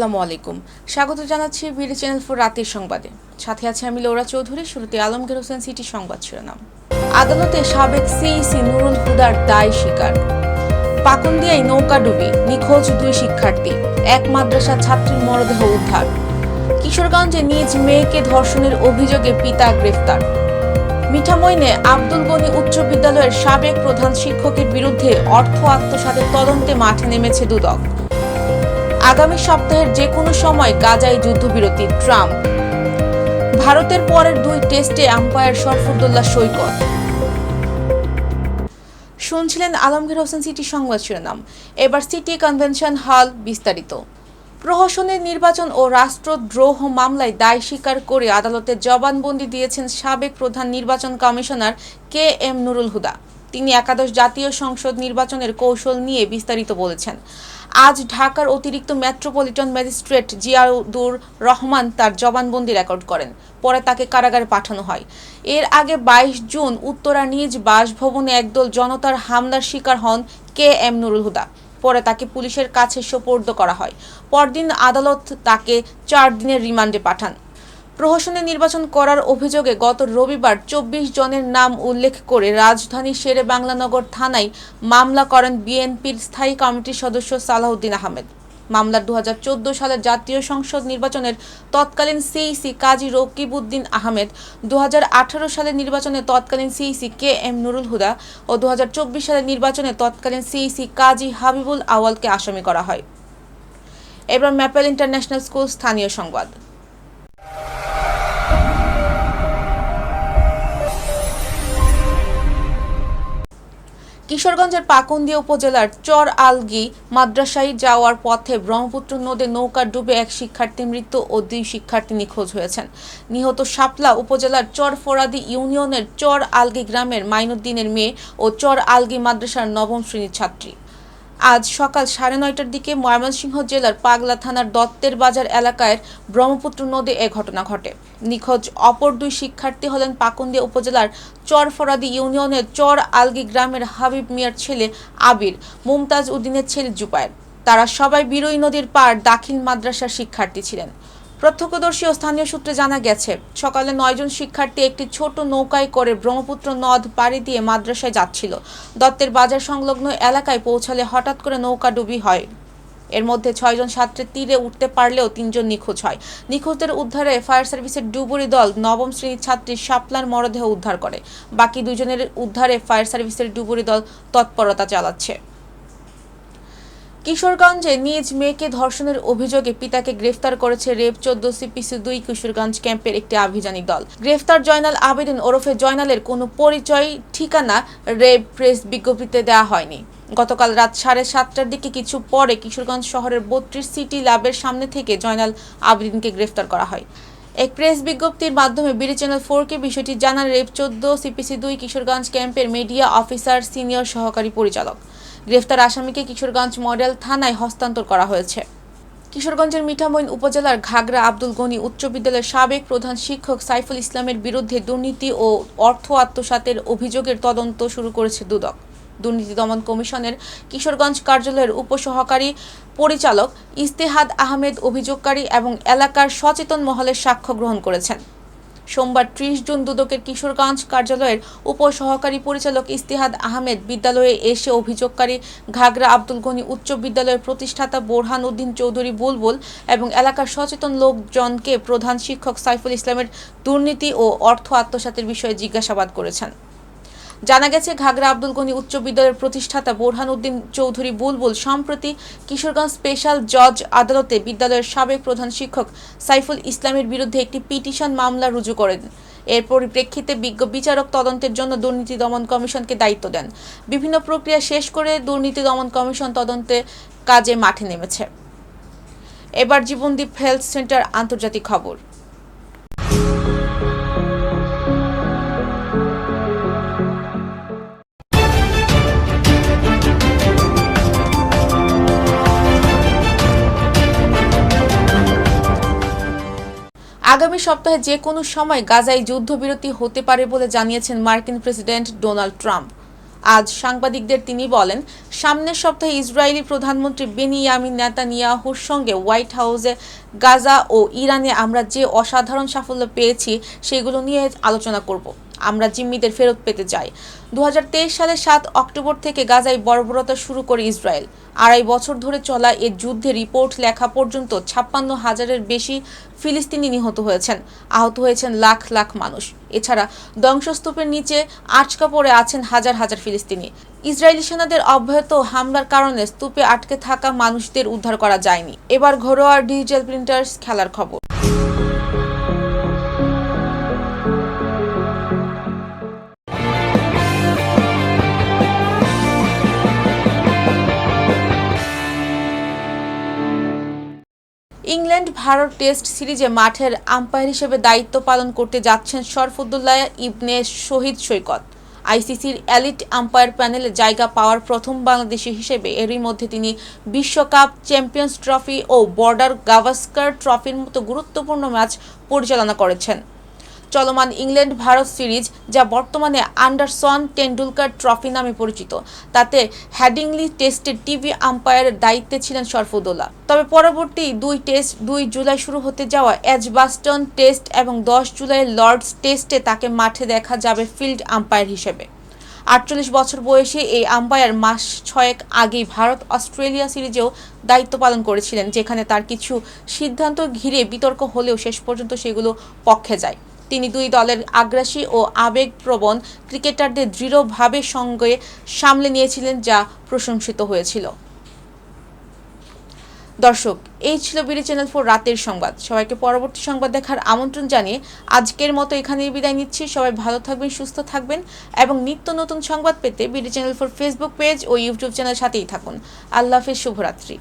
আসসালামু আলাইকুম। স্বাগত জানাচ্ছি বিডি চ্যানেল ফোর রাতের সংবাদে। সাথে আছে আমি লৌরা চৌধুরী, শুরুতে আলমগীর হোসেন সিটি সংবাদ শিরোনাম। আদালতে সাবেক সিইসি নুরুল হুদার দায় স্বীকার। পাকুন্দিয়ায় নৌকা ডুবি, নিখোঁজ দুই শিক্ষার্থী, এক মাদ্রাসা ছাত্রীর মরদেহ উদ্ধার। কিশোরগঞ্জে নিজ মেয়েকে ধর্ষণের অভিযোগে পিতা গ্রেফতার। মিঠামইনে আব্দুল গনি উচ্চ বিদ্যালয়ের সাবেক প্রধান শিক্ষকের বিরুদ্ধে অর্থ আত্মসাতের তদন্তে মাঠে নেমেছে দুদক। আগামী সপ্তাহের যে কোনো সময় গাজায় যুদ্ধবিরতি, ট্রাম্প। ভারতের পরের দুই টেস্টে আম্পায়ার শরফুদ্দোল্লা সৈকত। শুনছিলেন আলমগীর হোসেন সিটি সংবাদ শিরোনাম। এবার সিটি কনভেনশন হল বিস্তারিত। প্রহসনের নির্বাচন ও রাষ্ট্রদ্রোহ মামলায় দায় স্বীকার করে আদালতে জবানবন্দি দিয়েছেন সাবেক প্রধান নির্বাচন commissioner K M Nurul Huda. তিনি একাদশ জাতীয় সংসদ নির্বাচনের কৌশল নিয়ে বিস্তারিত বলেছেন। আজ ঢাকার অতিরিক্ত মেট্রোপলিটন ম্যাজিস্ট্রেট জিয়াউদুর রহমান তার জবানবন্দি রেকর্ড করেন। পরে তাকে কারাগারে পাঠানো হয়। এর আগে বাইশ জুন উত্তরা নিজ বাসভবনে একদল জনতার হামলার শিকার হন কে এম নুরুল হুদা। পরে তাকে পুলিশের কাছে সোপর্দ করা হয়। পরদিন আদালত তাকে চার দিনের রিমান্ডে পাঠান। প্রহসনে নির্বাচন করার অভিযোগে গত রবিবার চব্বিশ জনের নাম উল্লেখ করে রাজধানী শেরে বাংলানগর থানায় মামলা করেন বিএনপির স্থায়ী কমিটির সদস্য সালাউদ্দিন আহমেদ। মামলার দু হাজার চোদ্দ সালের জাতীয় সংসদ নির্বাচনের তৎকালীন সিইসি কাজী রকিবউদ্দিন আহমেদ দু হাজার আঠারো সালের নির্বাচনে তৎকালীন CEC K M Nurul Huda ও দু হাজার চব্বিশ সালের নির্বাচনে তৎকালীন সিইসি কাজী হাবিবুল আওয়ালকে আসামি করা হয়। এবার ম্যাপেল ইন্টারন্যাশনাল স্কুল স্থানীয় সংবাদ। কিশোরগঞ্জের পাকুন্দিয়া উপজেলার চর আলগি মাদ্রাসায় যাওয়ার পথে ব্রহ্মপুত্র নদে নৌকার ডুবে এক শিক্ষার্থী মৃত্যু ও দুই শিক্ষার্থী নিখোঁজ হয়েছেন। নিহত শাপলা উপজেলার চর ফোরাদি ইউনিয়নের চর আলগি গ্রামের মাইনুদ্দিনের মেয়ে ও চর আলগি মাদ্রাসার নবম শ্রেণির ছাত্রী। আজ সকাল সাড়ে নয়টার দিকে ময়মনসিংহ জেলার পাগলা থানার দত্তের বাজার এলাকায় ব্রহ্মপুত্র নদে এ ঘটনা ঘটে। নিখোঁজ অপর দুই শিক্ষার্থী হলেন পাকুন্দিয়া উপজেলার চরফরাদি ইউনিয়নের চর আলগি গ্রামের হাবিব মিয়ার ছেলে আবির, মুমতাজ উদ্দিনের ছেলে জুপায়ের তারা সবাই বিরোই নদীর পার দাখিল মাদ্রাসার শিক্ষার্থী ছিলেন। প্রত্যক্ষদর্শী ও স্থানীয় সূত্রে জানা গেছে, সকালে নয়জন শিক্ষার্থী একটি ছোট নৌকায় করে ব্রহ্মপুত্র নদ পাড়ি দিয়ে মাদ্রাসায় যাচ্ছিল। দত্তের বাজার সংলগ্ন এলাকায় পৌঁছালে হঠাৎ করে নৌকা ডুবি হয়। এর মধ্যে ছয়জন ছাত্রের তীরে উঠতে পারলেও তিনজন নিখোঁজ হয়। নিখোঁজদের উদ্ধারে ফায়ার সার্ভিসের ডুবুরি দল নবম শ্রেণির ছাত্রী শাপলার মরদেহ উদ্ধার করে। বাকি দুজনের উদ্ধারে ফায়ার সার্ভিসের ডুবুরি দল তৎপরতা চালাচ্ছে। কিশোরগঞ্জে নিজ মেয়েকে ধর্ষণের অভিযোগে পিতাকে গ্রেফতার করেছে রেপ চোদ্দ সিপিসি দুই কিশোরগঞ্জ ক্যাম্পের একটি আভিযানিক দল। গ্রেফতার জয়নাল আবেদিন ওরফে জয়নালের কোনো পরিচয়, ঠিকানা রেপ প্রেস বিজ্ঞপ্তিতে দেওয়া হয়নি। গতকাল রাত সাড়ে সাতটার দিকে কিছু পরে কিশোরগঞ্জ শহরের বত্রিশ সিটি ল্যাবের সামনে থেকে জয়নাল আবেদিনকে গ্রেফতার করা হয়। এক প্রেস বিজ্ঞপ্তির মাধ্যমে বিডি চ্যানেল ফোরকে বিষয়টি জানান, রেপ চোদ্দ সিপিসি দুই কিশোরগঞ্জ ক্যাম্পের মিডিয়া অফিসার, সিনিয়র সহকারী পরিচালক। গ্রেফতার আসামিকে কিশোরগঞ্জ মডেল থানায় হস্তান্তর করা হয়েছে। কিশোরগঞ্জের মিঠামইন উপজেলার ঘাগড়া আব্দুল গনি উচ্চ বিদ্যালয়ের সাবেক প্রধান শিক্ষক সাইফুল ইসলামের বিরুদ্ধে দুর্নীতি ও অর্থ আত্মসাতের অভিযোগের তদন্ত শুরু করেছে দুদক। দুর্নীতি দমন কমিশনের কিশোরগঞ্জ কার্যালয়ের উপসহকারী পরিচালক ইস্তেহাদ আহমেদ, অভিযোগকারী এবং এলাকার সচেতন মহলের সাক্ষ্য গ্রহণ করেছেন। সোমবার ত্রিশ জুন দুদকের কিশোরগঞ্জ কার্যালয়ের উপসহকারী পরিচালক ইস্তিহাদ আহমেদ বিদ্যালয়ে এসে অভিযোগকারী ঘাগরা আব্দুল গনি উচ্চ বিদ্যালয়ের প্রতিষ্ঠাতা বোরহান উদ্দিন চৌধুরী বুলবুল এবং এলাকার সচেতন লোকজনকে প্রধান শিক্ষক সাইফুল ইসলামের দুর্নীতি ও অর্থ আত্মসাতের বিষয়ে জিজ্ঞাসাবাদ করেছেন। জানা গেছে, ঘাগরা আব্দুল গনি উচ্চ বিদ্যালয়ের প্রতিষ্ঠাতা বোরহান উদ্দিন চৌধুরী বুলবুল সম্প্রতি কিশোরগঞ্জ স্পেশাল জজ আদালতে বিদ্যালয়ের সাবেক প্রধান শিক্ষক সাইফুল ইসলামের বিরুদ্ধে একটি পিটিশন মামলা রুজু করেন। এর পরিপ্রেক্ষিতে বিজ্ঞ বিচারক তদন্তের জন্য দুর্নীতি দমন কমিশনকে দায়িত্ব দেন। বিভিন্ন প্রক্রিয়া শেষ করে দুর্নীতি দমন কমিশন তদন্তে কাজে মাঠে নেমেছে। এবার জীবনদীপ হেলথ সেন্টার আন্তর্জাতিক খবর। আগামী সপ্তাহে যে কোনো সময় গাজায় যুদ্ধবিরতি হতে পারে বলে জানিয়েছেন মার্কিন প্রেসিডেন্ট ডোনাল্ড ট্রাম্প। আজ সাংবাদিকদের তিনি বলেন, সামনের সপ্তাহে ইসরায়েলি প্রধানমন্ত্রী বেনি ইয়ামিন নেতানিয়াহুর সঙ্গে হোয়াইট হাউসে গাজা ও ইরানে আমরা যে অসাধারণ সাফল্য পেয়েছি, সেগুলো নিয়ে আলোচনা করব। আমরা জিম্মিদের ফেরত পেতে চাই। দু সালের সাত অক্টোবর থেকে গাজায় বর্বরতা শুরু করে ইসরায়েল। আড়াই বছর ধরে চলা এ যুদ্ধে রিপোর্ট লেখা পর্যন্ত ছাপ্পান্ন হাজারের বেশি ফিলিস্তিনি নিহত হয়েছেন। আহত হয়েছেন লাখ লাখ মানুষ। এছাড়া ধ্বংসস্তূপের নিচে আটকা পড়ে আছেন হাজার হাজার ফিলিস্তিনি। ইসরায়েলি সেনাদের অব্যাহত হামলার কারণে স্তূপে আটকে থাকা মানুষদের উদ্ধার করা যায়নি। এবার ঘরোয়া ডিজিটাল প্রিন্টার্স খেলার খবর। ইংল্যান্ড ভারত টেস্ট সিরিজে মাঠের আম্পায়ার হিসেবে দায়িত্ব পালন করতে যাচ্ছেন শরফুদ্দুল্লাহ ইবনে শহীদ সৈকত। আইসিসির অ্যালিট আম্পায়ার প্যানেলে জায়গা পাওয়ার প্রথম বাংলাদেশি হিসেবে এরই মধ্যে তিনি বিশ্বকাপ, চ্যাম্পিয়ন্স ট্রফি ও বর্ডার গাভাস্কার ট্রফির মতো গুরুত্বপূর্ণ ম্যাচ পরিচালনা করেছেন। চলমান ইংল্যান্ড ভারত সিরিজ, যা বর্তমানে আন্ডারসন টেন্ডুলকার ট্রফি নামে পরিচিত। তাতে হ্যাডিংলি টেস্টের টিভি আম্পায়ারের দায়িত্বে ছিলেন শরফুদ্দোল্লা তবে পরবর্তী দুই টেস্ট, দুই জুলাই শুরু হতে যাওয়া অ্যাজবাস্টন টেস্ট এবং দশ জুলাই লর্ডস টেস্টে তাকে মাঠে দেখা যাবে ফিল্ড আম্পায়ার হিসেবে। আটচল্লিশ বছর বয়সে এই আম্পায়ার মাস ছয়েক আগেই ভারত অস্ট্রেলিয়া সিরিজেও দায়িত্ব পালন করেছিলেন, যেখানে তার কিছু সিদ্ধান্ত ঘিরে বিতর্ক হলেও শেষ পর্যন্ত সেগুলো পক্ষে যায়। তিনি দুই দলের আগ্রাসী ও আবেগপ্রবণ ক্রিকেটারদের দৃঢ়ভাবে সঙ্গে সামলে নিয়েছিলেন যা প্রশংসিত হয়েছিল। দর্শক, এই ছিল বিডি চ্যানেল ফোর রাতের সংবাদ। সবাইকে পরবর্তী সংবাদ দেখার আমন্ত্রণ জানিয়ে আজকের মতো এখানেই বিদায় নিচ্ছি। সবাই ভালো থাকবেন, সুস্থ থাকবেন এবং নিত্য নতুন সংবাদ পেতে BD channel four Facebook page ও ইউটিউব চ্যানেল সাথেই থাকুন। আল্লাহ হাফিজ, শুভরাত্রি।